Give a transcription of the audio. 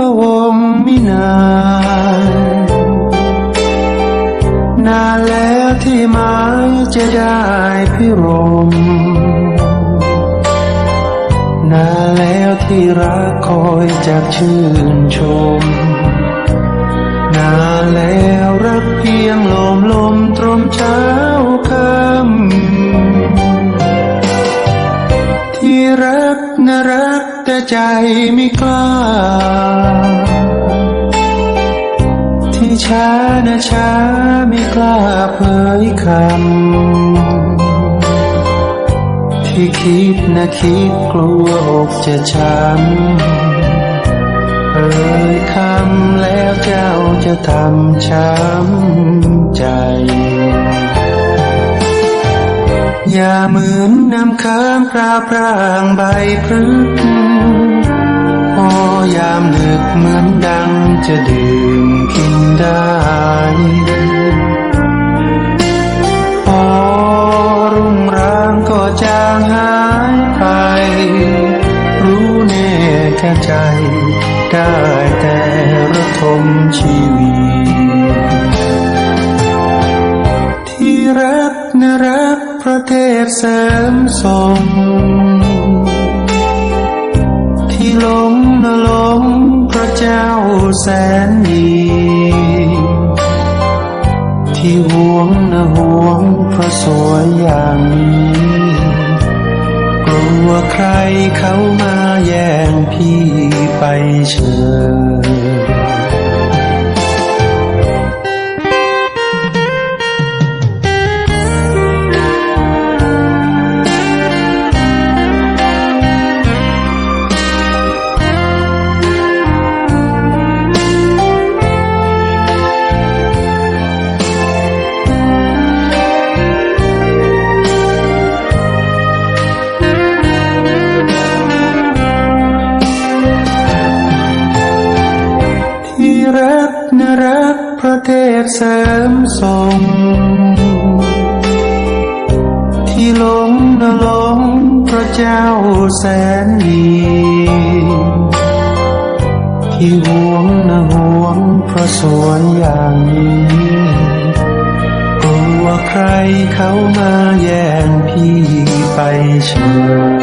ระวงศ์มินาน นานแล้วที่ไม้จะได้พิรม นานแล้วที่รักคอยจากชื่นชม นานแล้วรักเพียงลมลมตรมเช้าค่ำที่รักนะรั ใจไม่กล้า ที่ช้านะช้าไม่กล้าเผยคำ ที่คิดนะคิดกลัวอกจะช้ำเอ่ยคำแล้วเจ้าจะทำช้ำ เหมือนน้ำค้างพราพรางใบพฤกพอยามดึกเหมือนดังจะดื่มกินได้พอรุ่งรางก็จางหายไป รู้แน่แค่ใจ ได้แต่ระทมชีวิต รักนะรักพระเทพเสมทรงที่หลงนะหลงพระเจ้าแสนดีที่ห่วงนะห่วงพระสวยอย่างนี้กลัวใครเขามาแย่งพี่ไปเชิญ รักพระเทพเสริมทรงที่หลงนะหลงพระเจ้าแสนดีที่ห่วงนะห่วงพระสวยอย่างนี้กลัวใครเขามาแย่งพี่ไปเชิญ